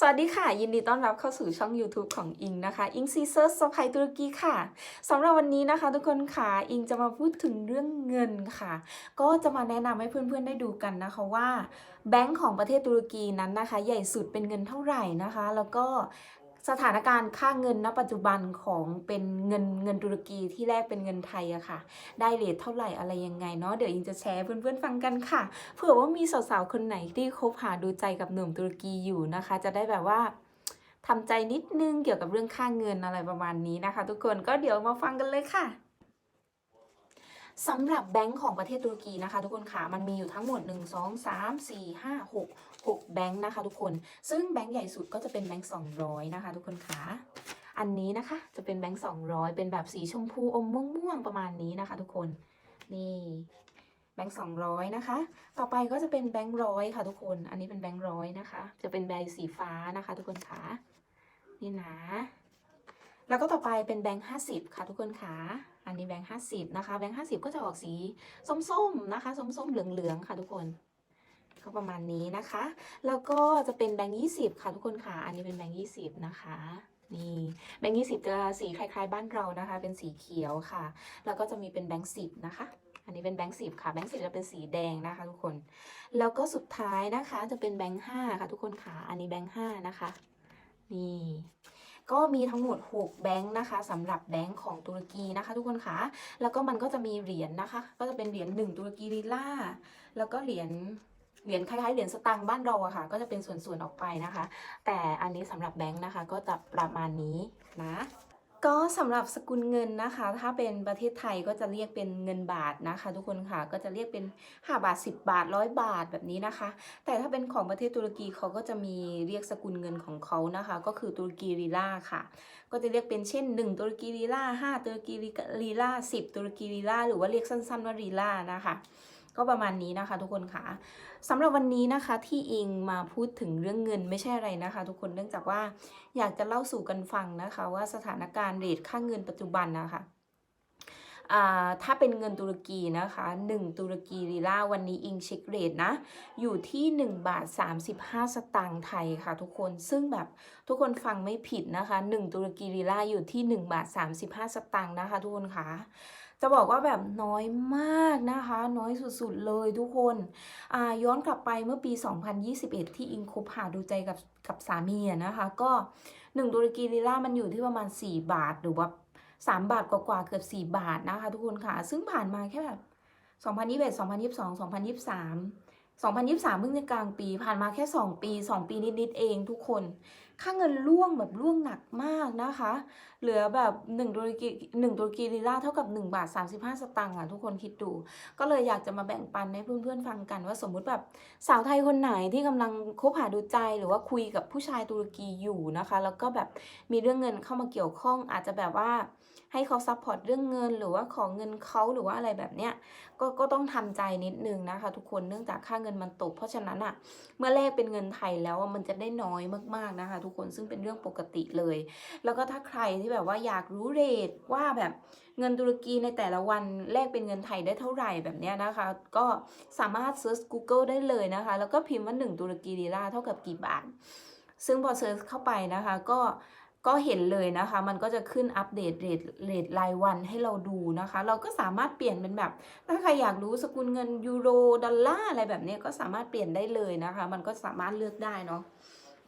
สวัสดีค่ะ ยินดีต้อนรับเข้าสู่ช่อง YouTube ของอิงนะคะ อิงซีเซอร์สไปตุรกีค่ะสำหรับวันนี้นะคะ ทุกคนค่ะ อิงจะมาพูดถึงเรื่องเงินค่ะ ก็จะมาแนะนำให้เพื่อนๆได้ดูกันนะคะว่าแบงก์ของประเทศตุรกีนั้นนะคะ ใหญ่สุดเป็นเงินเท่าไหร่นะคะ แล้วก็ สถานการณ์ค่าเงินณปัจจุบันของเป็นเงินเงินตุรกีที่แลกเป็นเงินไทยอะค่ะ ได้เรทเท่าไหร่อะไรยังไงเนาะเดี๋ยวอิงจะแชร์เพื่อนๆฟังกันค่ะเผื่อว่ามีสาวๆคนไหนที่คบหาดูใจกับหนุ่มตุรกีอยู่นะคะ จะได้แบบว่าทำใจนิดนึงเกี่ยวกับเรื่องค่าเงินอะไรประมาณนี้นะคะ ทุกคนก็เดี๋ยวมาฟังกันเลยค่ะ สำหรับแบงก์ของประเทศตุรกีนะคะทุกคนค่ะมันมีอยู่ทั้งหมด 1 2 3 4 5 6 6 แบงก์นะคะทุกคน ซึ่งแบงก์ใหญ่สุดก็จะเป็นแบงก์200 นะคะ ทุกคนค่ะอันนี้นะคะจะเป็นแบงก์200 เป็นแบบสีชมพูอมม่วงๆประมาณนี้นะคะ ทุกคนนี่แบงค์สองร้อยนะคะ ต่อไปก็จะเป็นแบงค์ร้อยค่ะทุกคน อันนี้เป็นแบงค์ร้อยนะคะ จะเป็นใบสีฟ้านะคะ ทุกคนค่ะ นี่นะ แล้วก็ต่อไปเป็นแบงค์ห้าสิบค่ะทุกคนค่ะ อันนี้แบงค์ห้าสิบนะคะ แบงค์ห้าสิบก็จะออกสีส้มๆนะคะ ส้มๆเหลืองๆค่ะทุกคน ก็ประมาณนี้นะคะ แล้วก็จะเป็นแบงค์ยี่สิบค่ะทุกคนค่ะ อันนี้เป็นแบงค์ยี่สิบนะคะ นี่แบงค์ยี่สิบจะสีคล้ายๆ บ้านเรานะคะ เป็นสีเขียวค่ะ แล้วก็จะมีเป็นแบงค์สิบนะคะอันนี้เป็นแบงค์สิบค่ะ แบงค์สิบจะเป็นสีแดงนะคะทุกคน แล้วก็สุดท้ายนะคะจะเป็นแบงค์ห้าค่ะทุกคนค่ะ อันนี้แบงค์ห้านะคะ นี่ ก็มีทั้งหมด 6 แบงค์นะคะสำหรับแบงค์ของตุรกีนะคะ ทุกคนค่ะแล้วก็มันก็จะมีเหรียญนะคะ ก็จะเป็นเหรียญหนึ่งตุรกีลีลาแล้วก็เหรียญเหรียญคล้ายๆเหรียญสตางค์บ้านเราอะค่ะ ก็จะเป็นส่วนๆออกไปนะคะ แต่อันนี้สำหรับแบงค์นะคะ ก็จะประมาณนี้นะ ก็สำหรับสกุลเงินนะคะ ถ้าเป็นประเทศไทยก็จะเรียกเป็นเงินบาทนะคะ ทุกคนค่ะก็จะเรียกเป็น 5 บาท 10 บาทร้อยบาทแบบนี้นะคะ แต่ถ้าเป็นของประเทศตุรกีเขาก็จะมีเรียกสกุลเงินของเขานะคะ ก็คือตุรกีลีลาค่ะ ก็จะเรียกเป็นเช่น 1 ตุรกีลีลา5ตุรกีลีลา10 ตุรกีลีลาหรือว่าเรียกสั้นๆว่าลีลานะคะ ก็ประมาณนี้นะคะ ทุกคนค่ะสำหรับวันนี้นะคะที่อิงมาพูดถึงเรื่องเงินไม่ใช่อะไรนะคะ ทุกคนเนื่องจากว่าอยากจะเล่าสู่กันฟังนะคะ ว่าสถานการณ์เรทค่าเงินปัจจุบันนะคะถ้าเป็นเงินตุรกีนะคะ 1 ตุรกีลีลาวันนี้อิงเช็คเรทนะ อยู่ที่ 1 บาท 35 สตางค์ไทยค่ะทุกคนซึ่งแบบทุกคนฟังไม่ผิดนะคะ 1 ตุรกีลีลาอยู่ที่ 1 บาท 35 สตางค์นะคะทุกคนค่ะ จะบอกว่าแบบน้อยมากนะคะ น้อยสุดๆเลยทุกคนย้อนกลับไปเมื่อปี 2021 ที่อิงคบหาดูใจกับกับสามีนะคะ ก็1ตุรกีลีลามันอยู่ที่ประมาณ 4 บาทหรือว่า 3 บาทกว่าๆเกือบ 4 บาทนะคะ ทุกคนค่ะ ซึ่งผ่านมาแค่แบบ2021 2022 2023 2023เพิ่งจะกลางปีผ่านมาแค่ 2 ปี 2 ปีนิดๆเองทุกคน ค่าเงินร่วงแบบร่วงหนักมากนะคะ เหลือแบบ1ตุรกี1ตุรกีลีลาเท่ากับ 1 บาท 35 สตางค์อะทุกคนคิดดู ก็เลยอยากจะมาแบ่งปันให้เพื่อนๆฟังกันว่าสมมุติแบบสาวไทยคนไหนที่กำลังคบหาดูใจหรือว่าคุยกับผู้ชายตุรกีอยู่นะคะ แล้วก็แบบมีเรื่องเงินเข้ามาเกี่ยวข้องอาจจะแบบว่า ให้เขาซัพพอร์ตเรื่องเงิน หรือว่าขอเงินเขาหรือว่าอะไรแบบเนี้ยก็ก็ต้องทำใจนิดนึงนะคะ ทุกคนเนื่องจากค่าเงินมันตก เพราะฉะนั้นอะเมื่อแลกเป็นเงินไทยแล้วมันจะได้น้อยมากๆนะคะ ทุกคนซึ่งเป็นเรื่องปกติเลย แล้วก็ถ้าใครที่แบบว่าอยากรู้เรทว่าแบบเงินตุรกีในแต่ละวันแลกเป็นเงินไทยได้เท่าไหร่แบบเนี้ยนะคะ ก็สามารถเซิร์ช Google ได้เลยนะคะ แล้วก็พิมพ์ว่า 1 ตุรกีลีลาเท่ากับกี่บาท ซึ่งพอเซิร์ชเข้าไปนะคะก็ ก็เห็นเลยนะคะ มันก็จะขึ้นอัปเดตเรทเรทรายวันให้เราดูนะคะ เราก็สามารถเปลี่ยนเป็นแบบ ถ้าใครอยากรู้สกุลเงินยูโรดอลลาร์อะไรแบบนี้ก็สามารถเปลี่ยนได้เลยนะคะ มันก็สามารถเลือกได้เนาะ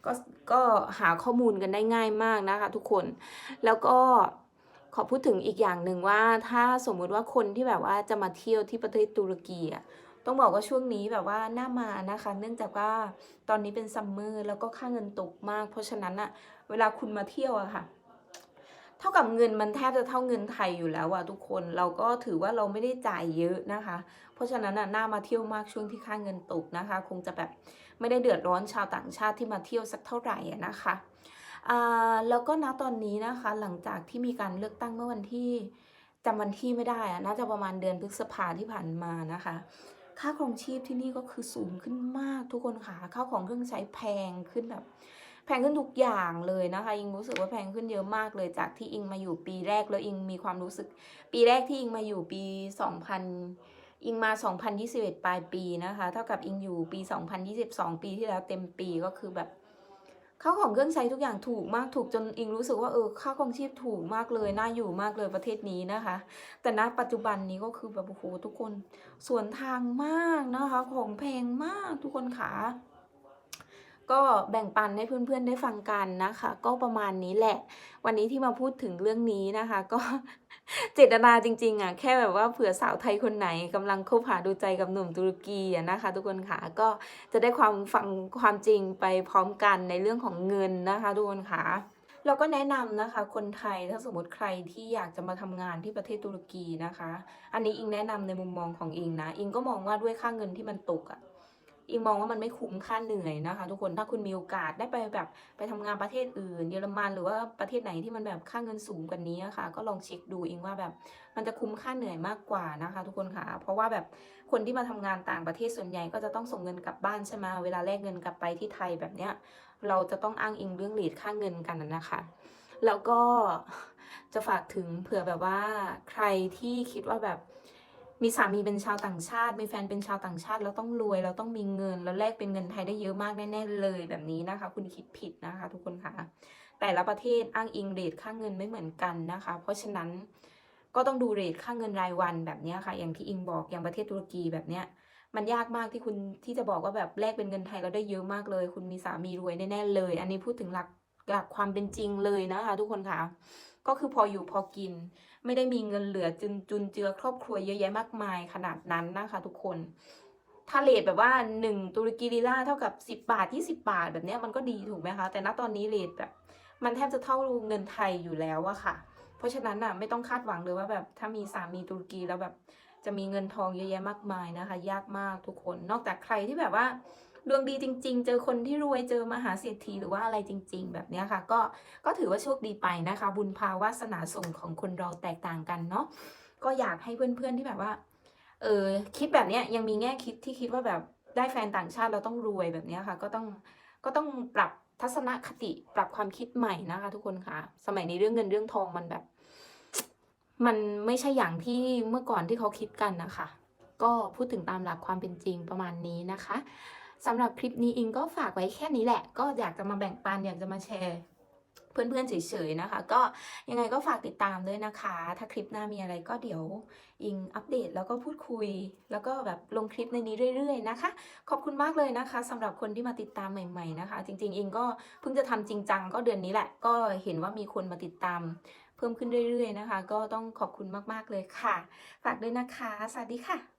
ก็ก็หาข้อมูลกันได้ง่ายมากนะคะ ทุกคนแล้วก็ขอพูดถึงอีกอย่างหนึ่งว่าถ้าสมมุติว่าคนที่แบบว่าจะมาเที่ยวที่ประเทศตุรกีอะ ต้องบอกว่าช่วงนี้แบบว่าน่ามานะคะ เนื่องจากว่าตอนนี้เป็นซัมเมอร์แล้วก็ค่าเงินตกมาก เพราะฉะนั้นอะเวลาคุณมาเที่ยวอะค่ะ เท่ากับเงินมันแทบจะเท่าเงินไทยอยู่แล้วอะทุกคนเราก็ถือว่าเราไม่ได้จ่ายเยอะนะคะ เพราะฉะนั้นอะน่ามาเที่ยวมากช่วงที่ค่าเงินตกนะคะ คงจะแบบไม่ได้เดือดร้อนชาวต่างชาติที่มาเที่ยวสักเท่าไหร่นะคะอ่าแล้วก็ณตอนนี้นะคะหลังจากที่มีการเลือกตั้งเมื่อวันที่จำวันที่ไม่ได้อะน่าจะประมาณเดือนพฤษภาที่ผ่านมานะคะ ค่าครองชีพที่นี่ก็คือสูงขึ้นมากทุกคนค่ะข้าวของเครื่องใช้แพงขึ้นแบบแพงขึ้นทุกอย่างเลยนะคะอิงรู้สึกว่าแพงขึ้นเยอะมากเลยจากที่อิงมาอยู่ปีแรกแล้วอิงมีความรู้สึก ปีแรกที่อิงมาอยู่ปี 2000 อิงมา 2021 ปลายปีนะคะ เท่ากับอิงอยู่ปี 2022 ปีที่แล้วเต็มปีก็คือแบบ ข้าวของเครื่องใช้ทุกอย่างถูกมากถูกจนอิงรู้สึกว่าเออค่าครองชีพถูกมากเลยน่าอยู่มากเลยประเทศนี้นะคะ แต่ณปัจจุบันนี้ก็คือแบบโอ้โหทุกคนสวนทางมากนะคะ ของแพงมากทุกคนค่ะก็แบ่งปันให้เพื่อนๆได้ฟังกันนะคะ ก็ประมาณนี้แหละ วันนี้ที่มาพูดถึงเรื่องนี้นะคะ ก็ เจตนาจริงๆอะแค่แบบว่าเผื่อสาวไทยคนไหนกำลังคบหาดูใจกับหนุ่มตุรกีอะนะคะ ทุกคนค่ะก็จะได้ความฟังความจริงไปพร้อมกันในเรื่องของเงินนะคะ ทุกคนค่ะเราก็แนะนำนะคะ คนไทยถ้าสมมติใครที่อยากจะมาทำงานที่ประเทศตุรกีนะคะ อันนี้อิงแนะนำในมุมมองของอิงนะ อิงก็มองว่าด้วยค่าเงินที่มันตกอะ อิงมองว่ามันไม่คุ้มค่าเหนื่อยนะคะ ทุกคนถ้าคุณมีโอกาสได้ไปแบบไปทำงานประเทศอื่น เยอรมันหรือว่าประเทศไหนที่มันแบบค่าเงินสูงกว่านี้อะค่ะ ก็ลองเช็คดูอิงว่าแบบมันจะคุ้มค่าเหนื่อยมากกว่านะคะ ทุกคนค่ะ เพราะว่าแบบคนที่มาทำงานต่างประเทศส่วนใหญ่ก็จะต้องส่งเงินกลับบ้านใช่ไหมเวลาแลกเงินกลับไปที่ไทยแบบเนี้ยเราจะต้องอ้างอิงเรื่องเลทค่าเงินกันนะคะ แล้วก็จะฝากถึงเผื่อแบบว่าใครที่คิดว่าแบบ มีสามีเป็นชาวต่างชาติ มีแฟนเป็นชาวต่างชาติ แล้วต้องรวย แล้วต้องมีเงิน แล้วแลกเป็นเงินไทยได้เยอะมากแน่ๆเลยแบบนี้นะคะ คุณคิดผิดนะคะ ทุกคนค่ะ แต่ละประเทศอ้างอิงเรทค่าเงินไม่เหมือนกันนะคะ เพราะฉะนั้นก็ต้องดูเรทค่าเงินรายวันแบบนี้ค่ะ อย่างที่อิงบอกอย่างประเทศตุรกีแบบเนี้ยมันยากมากที่คุณที่จะบอกว่าแบบแลกเป็นเงินไทยแล้วได้เยอะมากเลย คุณมีสามีรวยแน่ๆเลย อันนี้พูดถึงหลักหลักความเป็นจริงเลยนะคะ ทุกคนค่ะ ก็คือพออยู่พอกิน ไม่ได้มีเงินเหลือจุนจุนเจือครอบครัวเยอะแยะมากมายขนาดนั้นนะคะ ทุกคนถ้าเลทแบบว่าหนึ่งตุรกีลีลาเท่ากับสิบบาทยี่สิบาทแบบนี้มันก็ดีถูกไหมคะ แต่ณตอนนี้เลทแบบ มันแทบจะเท่าเงินไทยอยู่แล้วอะค่ะ เพราะฉะนั้นน่ะไม่ต้องคาดหวังเลยว่าแบบถ้ามีสามีตุรกีแล้วแบบจะมีเงินทองเยอะแยะมากมายนะคะ ยากมากทุกคน นอกจากใครที่แบบว่า ดวงดีจริง ๆ เจอคนที่รวยเจอมหาเศรษฐีหรือว่าอะไรจริง ๆ แบบนี้ค่ะ ก็ก็ถือว่าโชคดีไปนะคะ บุญภาวาสนาส่งของคนเราแตกต่างกันเนาะก็อยากให้เพื่อนๆที่แบบว่าเออคิดแบบนี้ยังมีแง่คิดที่คิดว่าแบบได้แฟนต่างชาติเราต้องรวยแบบนี้ค่ะ ก็ต้องก็ต้องปรับทัศนคติปรับความคิดใหม่นะคะ ทุกคนค่ะ สมัยนี้เรื่องเงินเรื่องทองมันแบบ มันไม่ใช่อย่างที่เมื่อก่อนที่เขาคิดกันนะคะ ก็พูดถึงตามหลักความเป็นจริงประมาณนี้นะคะ สำหรับคลิปนี้อิงก็ฝากไว้แค่นี้แหละ ก็อยากจะมาแบ่งปันอยากจะมาแชร์เพื่อนๆเฉยๆนะคะ ก็ยังไงก็ฝากติดตามด้วยนะคะ ถ้าคลิปหน้ามีอะไรก็เดี๋ยวอิงอัปเดตแล้วก็พูดคุย แล้วก็แบบลงคลิปในนี้เรื่อยๆนะคะ ขอบคุณมากเลยนะคะสำหรับคนที่มาติดตามใหม่ ๆนะคะ จริง ๆ อิงก็เพิ่งจะทำจริงจังก็เดือนนี้แหละ ก็เห็นว่ามีคนมาติดตาม เพิ่มขึ้นเรื่อยๆนะคะ ก็ต้องขอบคุณมากๆเลยค่ะ ฝากด้วยนะคะ สวัสดีค่ะ